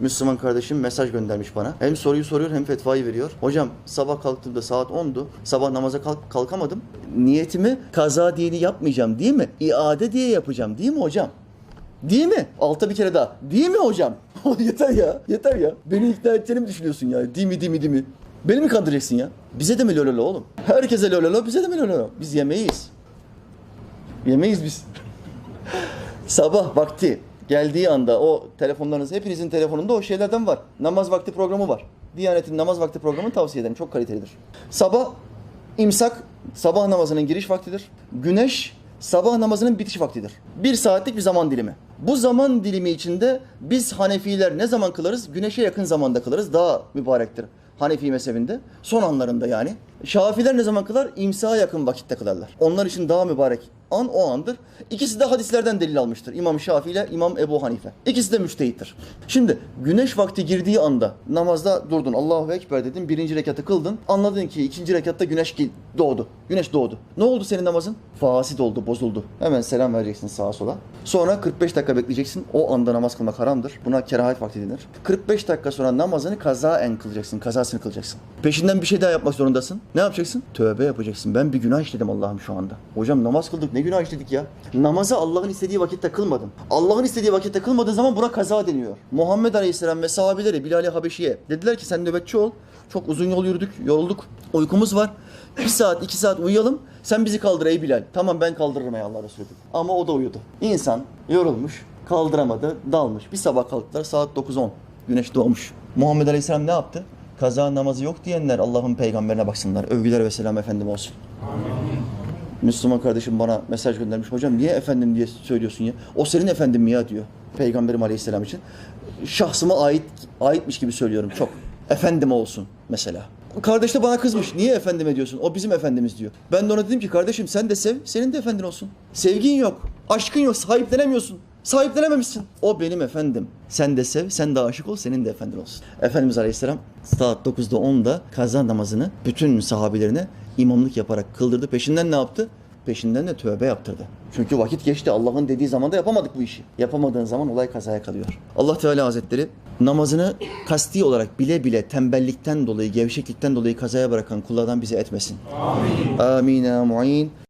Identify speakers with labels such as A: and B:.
A: Müslüman kardeşim mesaj göndermiş bana. Hem soruyu soruyor hem fetvayı veriyor. Hocam sabah kalktığımda saat 10'du. Sabah namaza kalk- kalkamadım. Niyetimi kaza diyeni yapmayacağım değil mi? İade diye yapacağım değil mi hocam? Değil mi? Alta bir kere daha. Değil mi hocam? yeter ya. Yeter ya. Beni ikna edeceğini mi düşünüyorsun ya? Değil mi değil mi değil mi? Beni mi kandıracaksın ya? Bize de mi lololo oğlum? Herkese lololo bize de mi lololo? Biz yemeyiz. Yemeyiz biz. Sabah vakti geldiği anda o telefonlarınız hepinizin telefonunda o şeylerden var. Namaz vakti programı var. Diyanet'in namaz vakti programını tavsiye ederim. Çok kalitelidir. Sabah imsak sabah namazının giriş vaktidir. Güneş sabah namazının bitiş vaktidir. Bir saatlik bir zaman dilimi. Bu zaman dilimi içinde biz Hanefiler ne zaman kılarız? Güneşe yakın zamanda kılarız. Daha mübarektir. Hanefi mezhebinde. Son anlarında yani. Şafiler ne zaman kılar? İmsaha yakın vakitte kılarlar. Onlar için daha mübarek an o andır. İkisi de hadislerden delil almıştır. İmam Şafii ile İmam Ebu Hanife. İkisi de müştehittir. Şimdi güneş vakti girdiği anda namazda durdun. Allahu Ekber dedin. Birinci rekatı kıldın. Anladın ki ikinci rekatta güneş doğdu. Güneş doğdu. Ne oldu senin namazın? Fasit oldu, bozuldu. Hemen selam vereceksin sağa sola. Sonra 45 dakika bekleyeceksin. O anda namaz kılmak haramdır. Buna kerahat vakti denir. 45 dakika sonra namazını kazaen kılacaksın. Kazasını kılacaksın. Peşinden bir şey daha yapmak zorundasın. Ne yapacaksın? Tövbe yapacaksın. Ben bir günah işledim Allah'ım şu anda. Hocam namaz kıldık. Ne günah işledik ya? Namazı Allah'ın istediği vakitte kılmadın. Allah'ın istediği vakitte kılmadığın zaman buna kaza deniyor. Muhammed Aleyhisselam ve sahabeleri Bilal-i Habeşi'ye dediler ki sen nöbetçi ol. Çok uzun yol yürüdük, yorulduk. Uykumuz var. Bir saat, iki saat uyuyalım. Sen bizi kaldır ey Bilal. Tamam ben kaldırırım ey Allah Resulü. Ama o da uyudu. İnsan yorulmuş, kaldıramadı, dalmış. Bir sabah kalktılar saat 9-10. Güneş doğmuş. Muhammed Aleyhisselam ne yaptı? Kaza namazı yok diyenler Allah'ın peygamberine baksınlar. Övgüler ve selam efendim olsun. Müslüman kardeşim bana mesaj göndermiş. Hocam niye efendim diye söylüyorsun ya? O senin efendin mi ya diyor. Peygamberim aleyhisselam için. Şahsıma ait aitmiş gibi söylüyorum çok. Efendim olsun mesela. Kardeş de bana kızmış. Niye efendim ediyorsun? O bizim efendimiz diyor. Ben de ona dedim ki kardeşim sen de sev, senin de efendin olsun. Sevgin yok, aşkın yok, sahiplenemiyorsun. Sahiplenememişsin. O benim efendim. Sen de sev, sen de aşık ol, senin de efendin olsun. Efendimiz Aleyhisselam saat 9'da 10'da kaza namazını bütün sahabelerine imamlık yaparak kıldırdı. Peşinden ne yaptı? Peşinden de tövbe yaptırdı. Çünkü vakit geçti. Allah'ın dediği zaman da yapamadık bu işi. Yapamadığın zaman olay kazaya kalıyor. Allah Teala Hazretleri namazını kasti olarak bile bile tembellikten dolayı, gevşeklikten dolayı kazaya bırakan kullardan bizi etmesin. Amin. Amin. mu'in.